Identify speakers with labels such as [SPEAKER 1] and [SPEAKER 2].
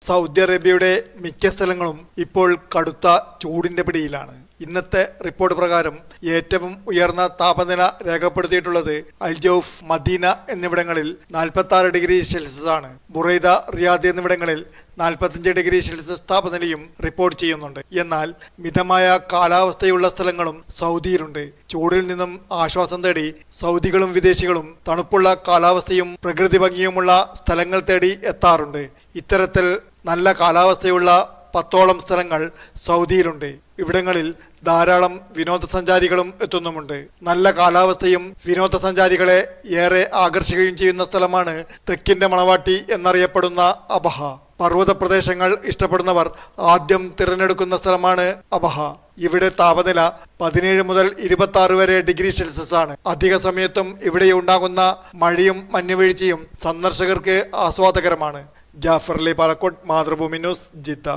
[SPEAKER 1] Saudi അറേബ്യയുടെ മിക്ക സ്ഥലങ്ങളും ഇപ്പോൾ കടുത്ത ചൂടിന്റെ പിടിയിലാണ്. ഇന്നത്തെ റിപ്പോർട്ട് പ്രകാരം ഏറ്റവും ഉയർന്ന താപനില രേഖപ്പെടുത്തിയിട്ടുള്ളത് അൽജൌഫ് മദീന എന്നിവിടങ്ങളിൽ 46 ഡിഗ്രി സെൽഷ്യസ് ആണ്. ബുറൈദ റിയാദ് എന്നിവിടങ്ങളിൽ 45 ഡിഗ്രി സെൽഷ്യസ് താപനിലയും റിപ്പോർട്ട് ചെയ്യുന്നുണ്ട്. എന്നാൽ മിതമായ കാലാവസ്ഥയുള്ള സ്ഥലങ്ങളും സൗദിയിലുണ്ട്. ചൂടിൽ നിന്നും ആശ്വാസം തേടി സൗദികളും വിദേശികളും തണുപ്പുള്ള കാലാവസ്ഥയും പ്രകൃതി ഭംഗിയുമുള്ള സ്ഥലങ്ങൾ തേടി എത്താറുണ്ട്. ഇത്തരത്തിൽ നല്ല കാലാവസ്ഥയുള്ള പത്തോളം സ്ഥലങ്ങൾ സൗദിയിലുണ്ട്. ഇവിടങ്ങളിൽ ധാരാളം വിനോദസഞ്ചാരികളും എത്തുന്നുമുണ്ട്. നല്ല കാലാവസ്ഥയും വിനോദസഞ്ചാരികളെ ഏറെ ആകർഷിക്കുകയും ചെയ്യുന്ന സ്ഥലമാണ് തെക്കിന്റെ മണവാട്ടി എന്നറിയപ്പെടുന്ന അബഹ. പർവത പ്രദേശങ്ങൾ ഇഷ്ടപ്പെടുന്നവർ ആദ്യം തിരഞ്ഞെടുക്കുന്ന സ്ഥലമാണ് അബഹ. ഇവിടെ താപനില പതിനേഴ് മുതൽ ഇരുപത്തി ആറ് വരെ ഡിഗ്രി സെൽഷ്യസ് ആണ്. അധിക സമയത്തും ഇവിടെ ഉണ്ടാകുന്ന മഴയും മഞ്ഞുവീഴ്ചയും സന്ദർശകർക്ക് ആസ്വാദകരമാണ്. Jafar Ali Palakkode Mathrubhumi news Jeddah.